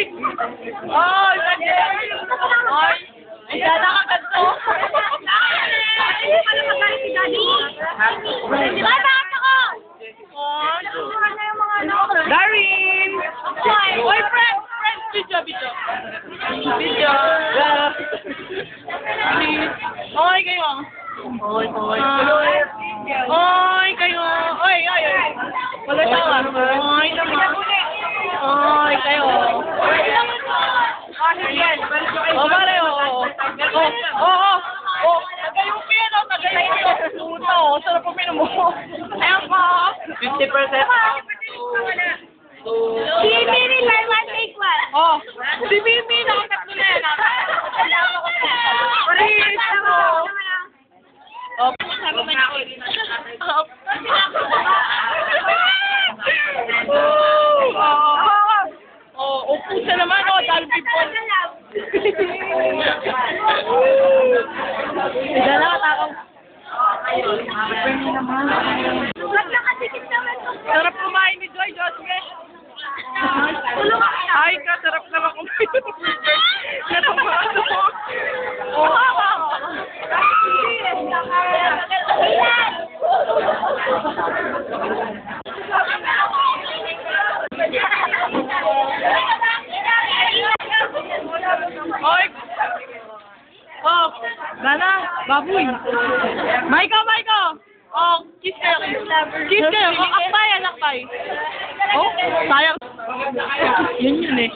Big! Ay, sige! Ay, ay, sana ka ganito. Darin! Oy, friend! Friend! Video, video. Video. Please. Oy, kayo. Oy, oy. Oy, kayo. Oy, oy, oy. Wala siya. Oy, Po mo. Ayan po. 50%. Si Miri, buy one, take one. Oh, si Mimi, nakatatlo na yan. Please, ano? Oh, sabi mo na ako. Oh, Oy! Oh, Dana, baboy. Maiko, Maiko! Oh, kiss kayo. Kiss kayo. Oh, akbay, akbay. Oh, sayang. Yun yun eh.